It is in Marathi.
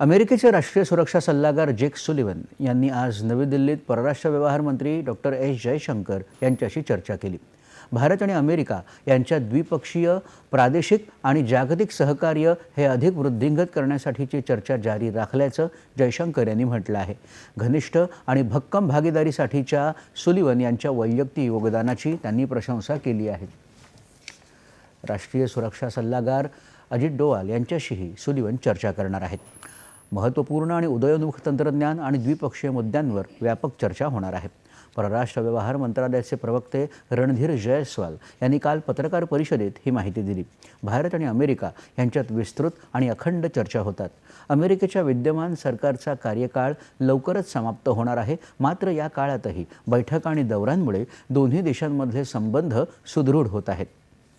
अमेरिकेचे राष्ट्रीय सुरक्षा सल्लागार जेक सुलिवन यांनी आज नवी दिल्लीत परराष्ट्र व्यवहार मंत्री डॉक्टर एस जयशंकर यांच्याशी चर्चा केली. भारत आणि अमेरिका यांच्या द्विपक्षीय प्रादेशिक आणि जागतिक सहकार्य हे अधिक वृद्धिंगत करण्यासाठीची चर्चा जारी राखल्याचं जयशंकर यांनी म्हटलं आहे. घनिष्ठ आणि भक्कम भागीदारीसाठीच्या सुलिवन यांच्या वैयक्तिक योगदानाची त्यांनी प्रशंसा केली आहे. राष्ट्रीय सुरक्षा सल्लागार अजित डोवाल यांच्याशीही सुलिवन चर्चा करणार आहेत. महत्त्वपूर्ण आणि उदयोन्मुख तंत्रज्ञान आणि द्विपक्षीय मुद्द्यांवर व्यापक चर्चा होणार आहे. परराष्ट्र व्यवहार मंत्रालयाचे प्रवक्ते रणधीर जयस्वाल यांनी काल पत्रकार परिषदेत ही माहिती दिली. भारत आणि अमेरिका यांच्यात विस्तृत आणि अखंड चर्चा होतात. अमेरिकेच्या विद्यमान सरकारचा कार्यकाळ लवकरच समाप्त होणार आहे. मात्र या काळातही बैठक आणि दौऱ्यांमुळे दोन्ही देशांमधले संबंध सुदृढ होत आहेत.